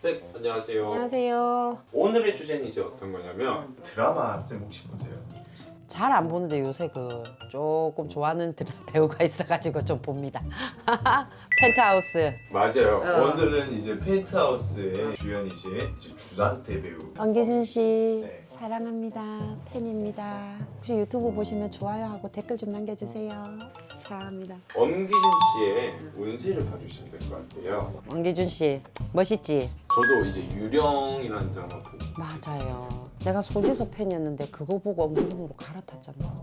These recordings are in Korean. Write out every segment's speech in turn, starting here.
쌤 안녕하세요. 안녕하세요. 오늘의 주제는 이제 어떤 거냐면 드라마 쌤 혹시 보세요? 잘 안 보는데 요새 그 조금 좋아하는 드라- 배우가 있어가지고 좀 봅니다. 펜트하우스 맞아요. 어. 오늘은 이제 펜트하우스의 주연이신 이제 주단태 배우. 안기준 씨 네. 사랑합니다. 팬입니다. 혹시 유튜브 보시면 좋아요하고 댓글 좀 남겨주세요. 사랑합니다. 엄기준 씨의 운세를 봐주시면 될 것 같아요. 안기준 씨 멋있지? 저도 이제 유령이라는 드라마 보고 맞아요. 내가 소지서 팬이었는데 그거 보고 엄기준으로 갈아탔잖아.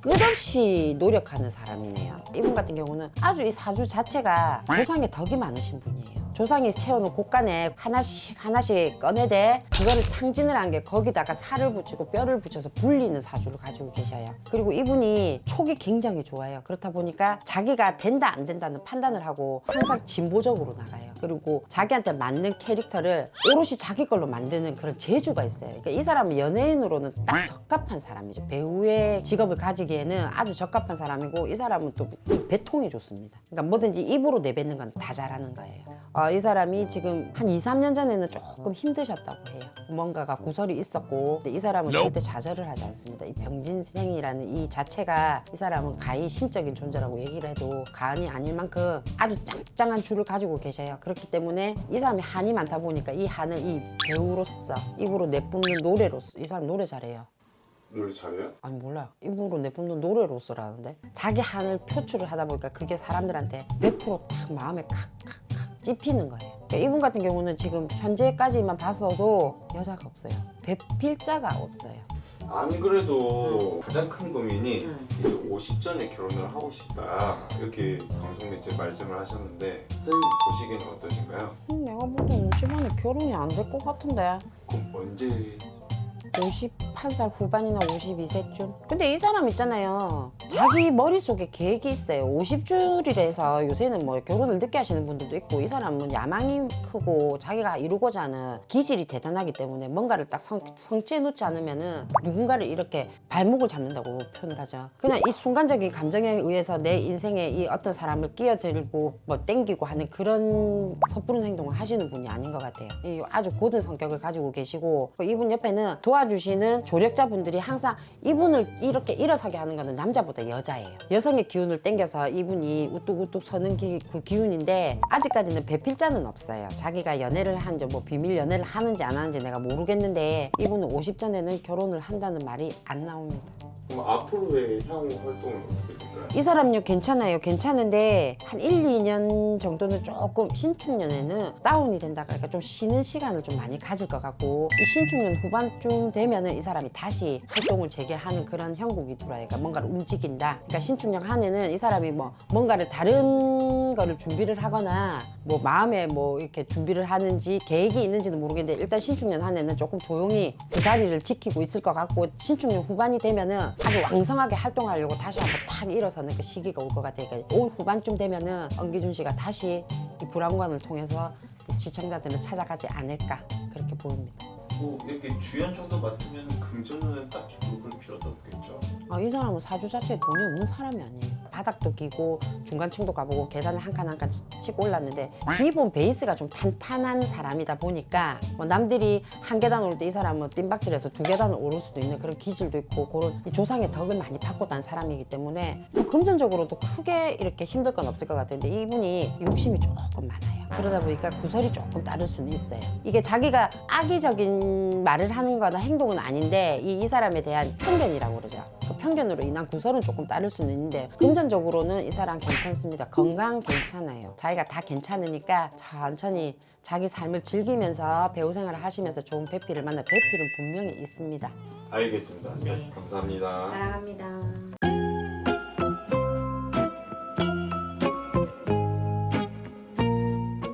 끝없이 노력하는 사람이네요. 이분 같은 경우는 아주 이 사주 자체가 조상에 덕이 많으신 분이에요. 조상이 채워놓은 곳간에 하나씩 하나씩 꺼내대 그거를 탕진을 한 게 거기다가 살을 붙이고 뼈를 붙여서 불리는 사주를 가지고 계셔요. 그리고 이분이 촉이 굉장히 좋아요. 그렇다 보니까 자기가 된다 안 된다는 판단을 하고 항상 진보적으로 나가요. 그리고 자기한테 맞는 캐릭터를 오롯이 자기 걸로 만드는 그런 재주가 있어요. 그러니까 이 사람은 연예인으로는 딱 적합한 사람이죠. 배우의 직업을 가지기에는 아주 적합한 사람이고 이 사람은 또이 배통이 좋습니다. 그러니까 뭐든지 입으로 내뱉는 건 다 잘하는 거예요. 어, 이 사람이 지금 한 2, 3년 전에는 조금 힘드셨다고 해요. 뭔가가 구설이 있었고 근데 이 사람은 절대 좌절을 하지 않습니다. 이 병진생이라는 이 자체가 이 사람은 가히 신적인 존재라고 얘기를 해도 가언이 아닐 만큼 아주 짱짱한 줄을 가지고 계셔요. 그렇기 때문에 이 사람이 한이 많다 보니까 이 한을 이 배우로서 입으로 내뿜는 노래로서 이 사람 노래 잘해요. 노래 잘해요? 아니 몰라요. 입으로 내뿜는 노래로서라는데 자기 한을 표출을 하다 보니까 그게 사람들한테 100%딱 마음에 칵칵칵 찝히는 거예요. 그러니까 이분 같은 경우는 지금 현재까지만 봤어도 여자가 없어요. 배필자가 없어요. 안 그래도 가장 큰 고민이 음. 이제 50전에 결혼을 하고 싶다 이렇게 방송 매체 말씀을 하셨는데 쌤 보시기에는 어떠신가요? 음, 내가 보기엔 50안에 결혼이 안 될 것 같은데. 그럼 언제 51살 후반이나 52세쯤? 근데 이 사람 있잖아요. 자기 머릿속에 계획이 있어요. 50줄이라서 요새는 뭐 결혼을 늦게 하시는 분들도 있고 이 사람은 야망이 크고 자기가 이루고자 하는 기질이 대단하기 때문에 뭔가를 딱 성, 성취해 놓지 않으면은 누군가를 이렇게 발목을 잡는다고 표현을 하죠. 그냥 이 순간적인 감정에 의해서 내 인생에 이 어떤 사람을 끼어들고 뭐 땡기고 하는 그런 섣부른 행동을 하시는 분이 아닌 것 같아요. 이 아주 고든 성격을 가지고 계시고 이분 옆에는 도와주시는 조력자분들이 항상 이분을 이렇게 일어서게 하는 거는 남자보다 여자예요. 여성의 기운을 땡겨서 이분이 우뚝우뚝 서는 기, 그 기운인데 아직까지는 배필자는 없어요. 자기가 연애를 한지 뭐 비밀 연애를 하는지 안 하는지 내가 모르겠는데 이분은 50 전에는 결혼을 한다는 말이 안 나옵니다. 그럼 앞으로의 향후 활동은 어떻게 될까요? 이 사람요 괜찮아요. 괜찮은데 한 1, 2년 정도는 조금 신축년에는 다운이 된다 그러니까 좀 쉬는 시간을 좀 많이 가질 것 같고 이 신축년 후반쯤 되면은 이 사람이 다시 활동을 재개하는 그런 형국이 들어요 그러니까 뭔가를 움직인다. 그러니까 신축년 한 해는 이 사람이 뭐 뭔가를 다른 거를 준비를 하거나 뭐 마음에 뭐 이렇게 준비를 하는지 계획이 있는지는 모르겠는데 일단 신축년 한 해는 조금 조용히 그 자리를 지키고 있을 것 같고 신축년 후반이 되면은 아주 왕성하게 활동하려고 다시 한번 탁 일어서는 그 시기가 올 것 같아요. 그러니까 올 후반쯤 되면은 엄기준 씨가 다시 이 불안관을 통해서 이 시청자들을 찾아가지 않을까 그렇게 보입니다. 뭐 이렇게 주연 정도 맡으면 금전은 딱히 물어볼 필요도 없겠죠. 아, 이 사람은 사주 자체에 돈이 없는 사람이 아니에요. 바닥도 끼고 중간층도 가보고 계단을 한 칸 한 칸 치고 올랐는데 기본 베이스가 좀 탄탄한 사람이다 보니까 뭐 남들이 한 계단 오를 때이 사람은 뜀박질해서 두 계단을 오를 수도 있는 그런 기질도 있고 그런 이 조상의 덕을 많이 받고 난 사람이기 때문에 뭐 금전적으로도 크게 이렇게 힘들 건 없을 것 같은데 이분이 욕심이 조금 많아요. 그러다 보니까 구설이 조금 따를 수는 있어요. 이게 자기가 악의적인 말을 하는 거나 행동은 아닌데 이, 이 사람에 대한 편견이라고 그러죠. 그 편견으로 인한 구설은 조금 따를 수는 있는데 금전적으로는 이 사람 괜찮습니다. 건강 괜찮아요. 자기가 다 괜찮으니까 천천히 자기 삶을 즐기면서 배우 생활을 하시면서 좋은 배필을 만나 배필은 분명히 있습니다. 알겠습니다. 네. 네. 감사합니다. 사랑합니다.